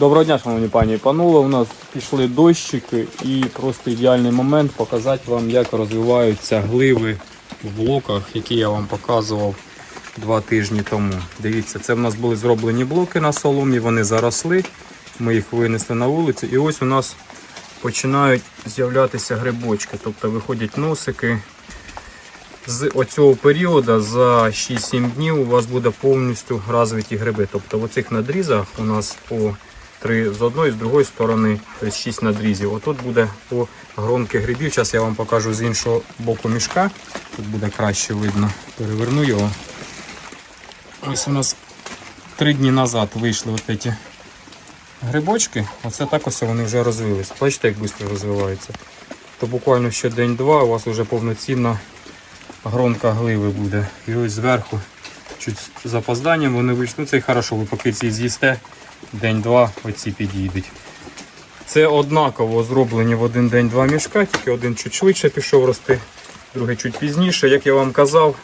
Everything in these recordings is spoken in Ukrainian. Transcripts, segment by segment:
Доброго дня, шановні пані і панове. У нас пішли дощики і просто ідеальний момент показати вам, як розвиваються гливи в блоках, які я вам показував два тижні тому. Дивіться, це в нас були зроблені блоки на соломі, вони заросли. Ми їх винесли на вулицю. І ось у нас починають з'являтися грибочки, тобто виходять носики. З оцього періоду за 6-7 днів у вас буде повністю розвиті гриби. Тобто в оцих надрізах у нас по 3 з одної, з другої сторони, тобто 6 надрізів. Отут буде по гронки грибів. Зараз я вам покажу з іншого боку мішка. Тут буде краще видно. Переверну його. Ось у нас 3 дні назад вийшли от ці грибочки. Оце так ось вони вже розвились. Бачите, як швидко розвиваються. То буквально ще день-два у вас вже повноцінна гронка гливи буде. І ось зверху, чуть з запозданням вони вийшли. Ну це й хорошо, ви поки ці з'їсте, день-два оці підійдуть. Це однаково зроблені в один день два мішка, тільки один чуть швидше пішов рости, другий чуть пізніше. Як я вам казав,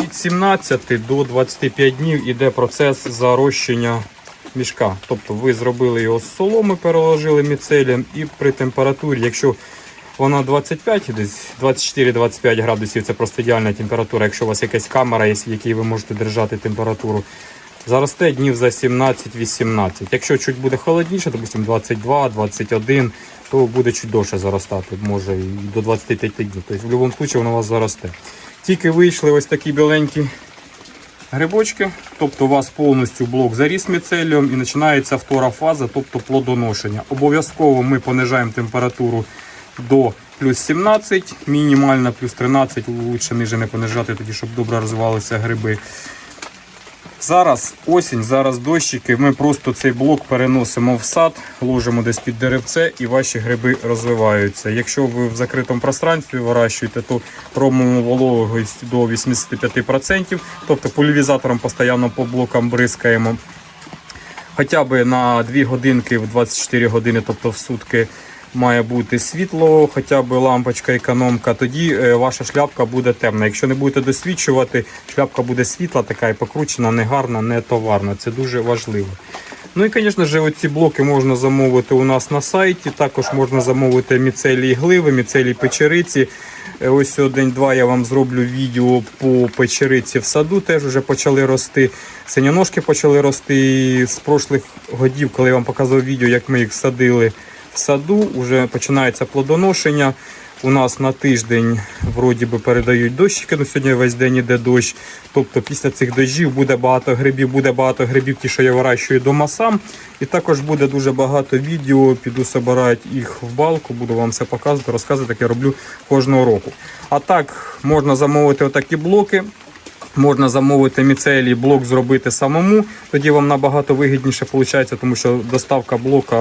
від 17 до 25 днів іде процес зарощення мішка. Тобто ви зробили його з соломи, переложили міцелієм і при температурі, якщо вона 25, десь 24-25 градусів це просто ідеальна температура. Якщо у вас якась камера є, в якій ви можете держати температуру. Заросте днів за 17-18. Якщо чуть буде холодніше, допустим 22-21, то буде чуть довше заростати, може і до 25 днів. Тобто в будь-якому випадку воно у вас заросте. Тільки вийшли ось такі біленькі грибочки, тобто у вас повністю блок заріс міцелієм і починається втора фаза, тобто плодоношення. Обов'язково ми понижаємо температуру до плюс 17, мінімально плюс 13, лучше ниже не понижати, тоді, щоб добре розвивалися гриби. Зараз осінь, зараз дощики. Ми просто цей блок переносимо в сад, ложимо десь під деревце і ваші гриби розвиваються. Якщо ви в закритому пространстві вирощуєте, то робимо вологість до 85%. Тобто полівізатором постійно по блокам бризкаємо. Хоча б на 2 годинки в 24 години, тобто в сутки, має бути світло, хоча б лампочка економка, тоді е, ваша шляпка буде темна. Якщо не будете досвідчувати, шляпка буде світла, така і покручена, не гарна, не товарна. Це дуже важливо. Ну і, звісно ж, оці блоки можна замовити у нас на сайті. Також можна замовити міцелії гливи, міцелії печериці. Е, Ось день-два я вам зроблю відео по печериці в саду. Теж вже почали рости. Синяножки почали рости з прошлих годів, коли я вам показував відео, як ми їх садили в саду. Вже починається плодоношення. У нас на тиждень вроді би передають дощики, ну сьогодні весь день іде дощ. Тобто після цих дощів буде багато грибів, буде багато грибів, ті, що я вирощую дома сам. І також буде дуже багато відео, піду собирати їх в балку, буду вам все показувати, розказувати, як я роблю кожного року. А так, можна замовити отакі блоки. Можна замовити міцелій блок зробити самому, тоді вам набагато вигідніше виходить, тому що доставка блока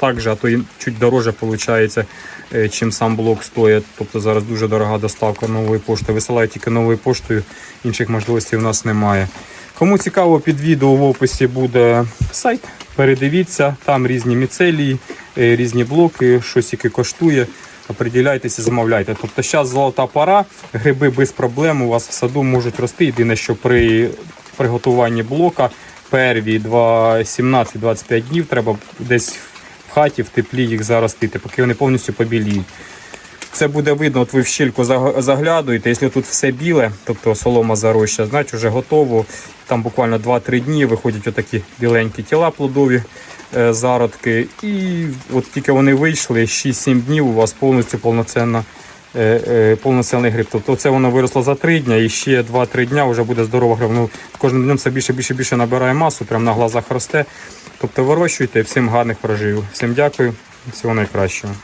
також, а то і чуть дороже виходить, е, чим сам блок стоїть. Тобто зараз дуже дорога доставка нової пошти. Висилають тільки новою поштою, інших можливостей у нас немає. Кому цікаво, під відео в описі буде сайт. Передивіться, там різні міцелії, е, різні блоки, що скільки коштує. Оприділяйтеся, замовляйте. Тобто зараз золота пора, гриби без проблем у вас в саду можуть рости. Єдине, що при приготуванні блока перві 17-25 днів треба десь в хаті, в теплі їх заростити, поки вони повністю побіліють. Це буде видно, от ви в щільку заглядуєте. Якщо тут все біле, тобто солома зароща, значить вже готово. Там буквально 2-3 дні виходять отакі біленькі тіла плодові зародки. І от тільки вони вийшли, 6-7 днів у вас повністю повноцінна. е, е, Повноцінний гриб. Тобто це воно виросло за 3 дні і ще 2-3 дня вже буде здорова гриб. Ну, кожним днем це більше, більше, більше набирає масу, прямо на глазах росте. Тобто вирощуйте, всім гарних врожаїв. Всім дякую, всього найкращого.